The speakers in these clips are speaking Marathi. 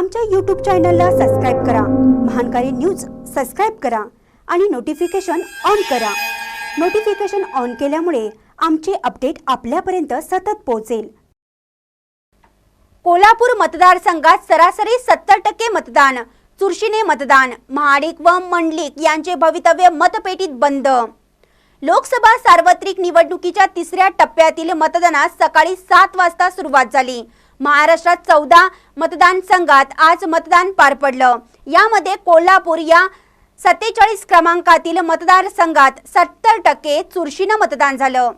आमच्या यूट्यूब चॅनलला सबस्क्राईब करा. महानकारी न्यूज सबस्क्राईब करा आणि नोटिफिकेशन ऑन करा. नोटिफिकेशन ऑन केल्यामुळे आमचे अपडेट आपल्यापर्यंत सतत पोहोचेल. कोल्हापूर मतदारसंघात सरासरी सत्तर टक्के मतदान चुरशीने मतदान महाडिक व मंडलिक यांचे भवितव्य मतपेटीत बंद. लोकसभा सार्वत्रिक निवडणुकीच्या तिसऱ्या टप्प्यातील मतदानास सकाळी सात वाजता सुरुवात झाली. महाराष्ट्रात चौदा मतदान संघात आज मतदान पार पडलं. यामध्ये कोल्हापूर या सत्तेचाळीस क्रमांकातील मतदारसंघात सत्तर टक्के चुरशीनं मतदान झालं.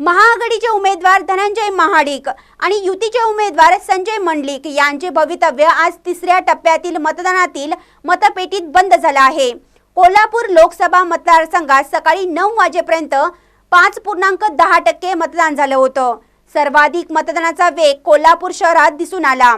महाआघाडीचे उमेदवार धनंजय महाडिक आणि युतीचे उमेदवार संजय मंडलिक यांचे भवितव्य आज तिसऱ्या टप्प्यातील मतदानातील मतपेटीत बंद झालं आहे. कोल्हापूर लोकसभा मतदारसंघात सकाळी नऊ वाजेपर्यंत पाच पूर्णांक दहा टक्के मतदान झालं होतं. सर्वाधिक मतदानाचा वेग कोल्हापूर शहरात दिसून आला.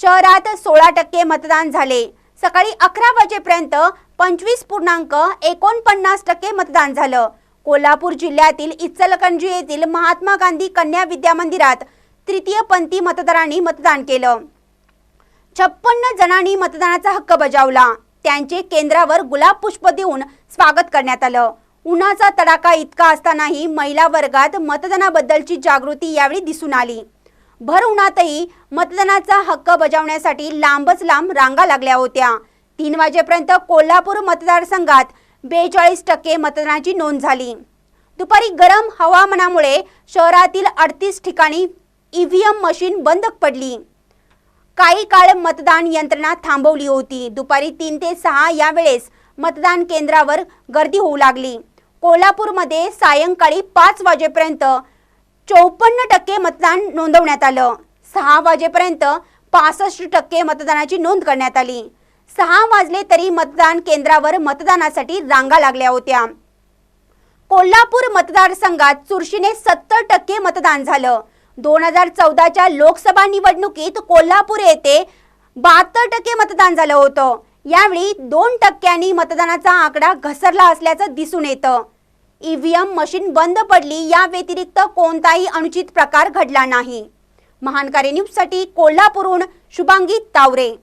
शहरात सोळा टक्के मतदान झाले. सकाळी अकरा वाजेपर्यंत पंचवीस पूर्णांक एकोणपन्नास टक्के मतदान झालं. कोल्हापूर जिल्ह्यातील इचलकंजी येथील महात्मा गांधी कन्या विद्या मंदिरात तृतीय पंथी मतदारांनी मतदान केलं. छप्पन्न जणांनी मतदानाचा हक्क बजावला. त्यांचे केंद्रावर गुलाब पुष्प देऊन स्वागत करण्यात आलं. उन्हाचा तडाखा इतका असतानाही महिला वर्गात मतदानाबद्दलची जागृती यावेळी दिसून आली. भर उन्हातही मतदानाचा हक्क बजावण्यासाठी लांबच लांब रांगा लागल्या होत्या. तीन वाजेपर्यंत कोल्हापूर मतदारसंघात बेचाळीस टक्के मतदानाची नोंद झाली. दुपारी गरम हवामानामुळे शहरातील अडतीस ठिकाणी ईव्हीएम मशीन बंद पडली. काही काळ मतदान यंत्रणा थांबवली होती. दुपारी तीन ते सहा या वेळेस मतदान केंद्रावर गर्दी होऊ लागली. कोल्हापूरमध्ये सायंकाळी पाच वाजेपर्यंत चौपन्न टक्के मतदान नोंदवण्यात आलं. सहा वाजेपर्यंत पासष्ट टक्के मतदानाची नोंद करण्यात आली. सहा वाजले तरी मतदान केंद्रावर मतदानासाठी रांगा लागल्या होत्या. कोल्हापूर मतदारसंघात चुरशीने सत्तर टक्के मतदान झालं. दोन हजार चौदाच्या लोकसभा निवडणुकीत कोल्हापूर येथे बहात्तर टक्के मतदान झालं होतं. यावेळी दोन टक्क्यांनी मतदानाचा आकडा घसरला असल्याचं दिसून येतं. ईव्हीएम मशीन बंद पडली या व्यतिरिक्त कोणताही अनुचित प्रकार घडला नाही. महानकारी न्यूजसाठी कोल्हापूरहून शुभांगी तावरे.